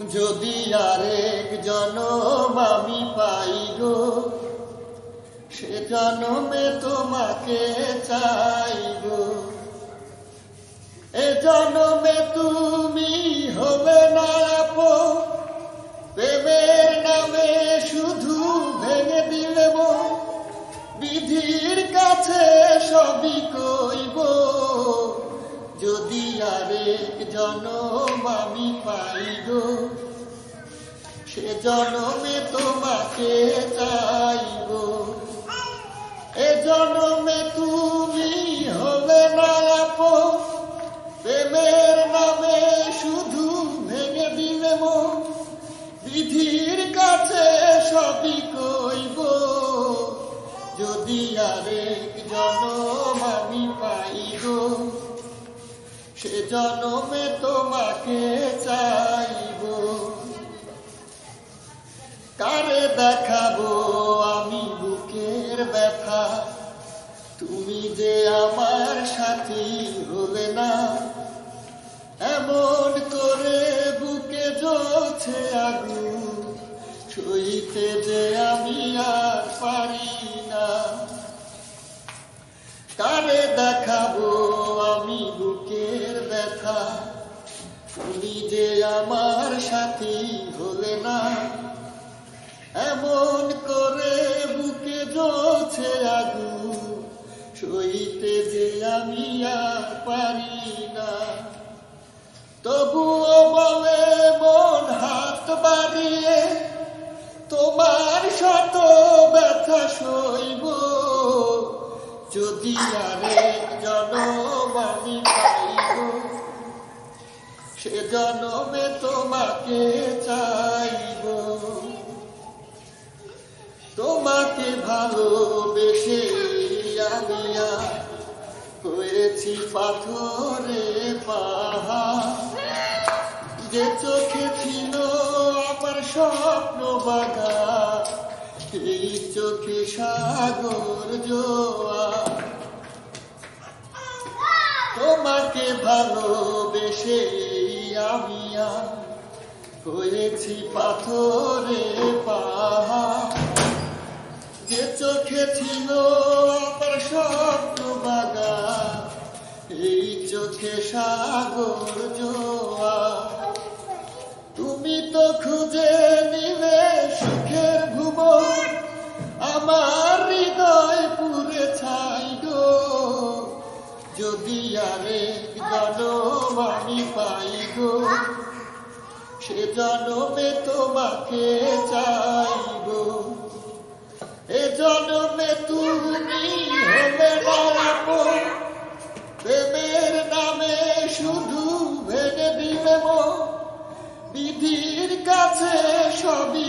যদি আরেক জনম আমি পাই গো, সে জনমে তোমাকে চাই গো। এ জনমে তুমি হবে না নামে শুধু ভেঙে দিলে বিধির কাছে সবই কইব, যদি আরেক জনম আমি পাইব সে জনমে তোমাকে চাইব এ জনমে তুমি হবে না প্রেমের নামে শুধু ভেঙে দিলে মন। বিধির কাছে সবই কইব। যদি আরেক জনম সে জনমে তোমাকে চাইব। কারে দেখাবো আমি বুকের ব্যথা? তুমি যে আমার সাথী হলে না? এমন করে বুকে জ্বলছে আগুন, সইতে যে আমি আর পারি না। যে আমার সাথী হলে না, এমন করে বুকে জ্বলছে আগুন, সইতে যে আমি আর পারি না। তবুও বলে মন হাত বাড়িয়ে, তোমার শত ব্যথা সইব, যদি আরেক জনম আমি পাইব সে জনমে তোমাকে চাইব। তোমাকে ভালোবেসে আমি হয়েছি পাথরে পাহাড়। যে চোখে ছিল আমার স্বপ্ন বাগা এই চোখে সাগর জোয়া তোমাকে ভালোবেসে আমি হয়েছি পাথরে পাহাড় যে চোখে ছিল আমার স্বপ্ন বাগা, এই চোখে সাগর জোয়া। তুমি তো খুঁজে নিলে সুখের ভুবন, আমার হৃদয় পুরে ছাই যদি আরেক জনম আমি পাই গো সে জনমে তোমাকে চাইব এ জনমে তুমি হবে প্রেমের নামে শুধু ভেঙে দিলে বিধির কাছে সবই